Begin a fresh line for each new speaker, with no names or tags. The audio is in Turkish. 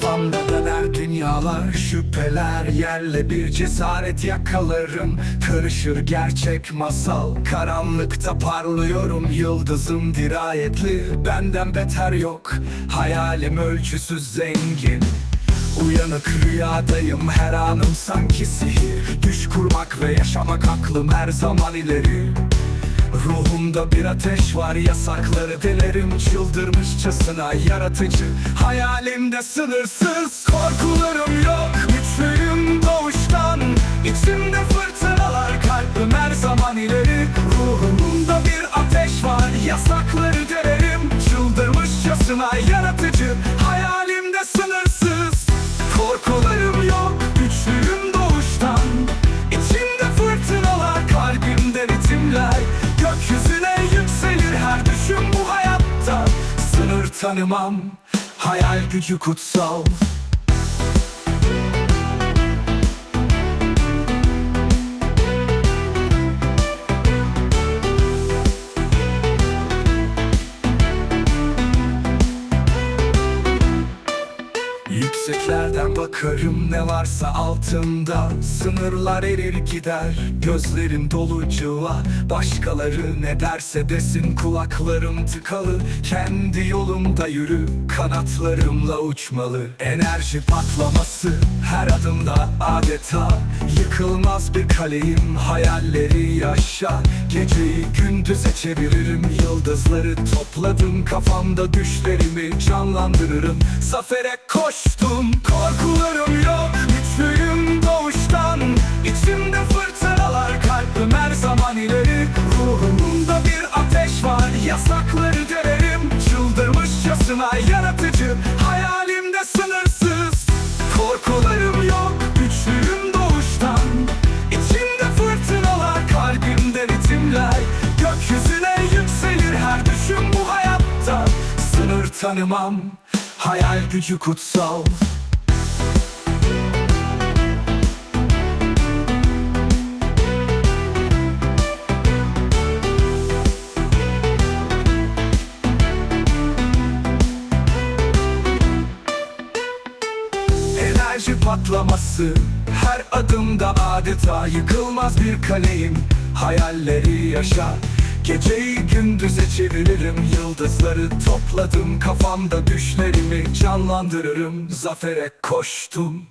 döner dünyalar Şüpheler yerle bir cesaret yakalarım. Karışır gerçek masal. Karanlıkta parlıyorum. Yıldızım dirayetli. Benden beter yok. Hayalim ölçüsüz zengin. Uyanık rüyadayım. Her anım sanki sihir. Düş kurmak ve yaşamak aklım her zaman ileri Ruhumda bir ateş var yasakları delerim Çıldırmışçasına. Yaratıcı Hayalimde sınırsız korkularım yok. Güçlüyüm doğuştan İçimde fırtınalar kalbim her zaman ileri. Ruhumda bir ateş var yasakları delerim Çıldırmışçasına. yaratıcı tanımam. Hayal gücü kutsal Bakarım ne varsa altında. Sınırlar erir gider. Gözlerim dolu Başkaları ne derse desin Kulaklarım tıkalı. Kendi yolumda yürü Kanatlarımla uçmalı. Enerji patlaması Her adımda adeta Yıkılmaz bir kaleyim Hayalleri yaşa. Geceyi gündüze çeviririm Yıldızları topladım Kafamda düşlerimi canlandırırım. Zafere koştum Korkularım tanımam. Hayal gücü kutsal. Enerji patlaması. Her adımda adeta yıkılmaz bir kaleyim. Hayalleri yaşa Geceyi gündüze çeviririm Yıldızları topladım Kafamda düşlerimi canlandırırım Zafere koştum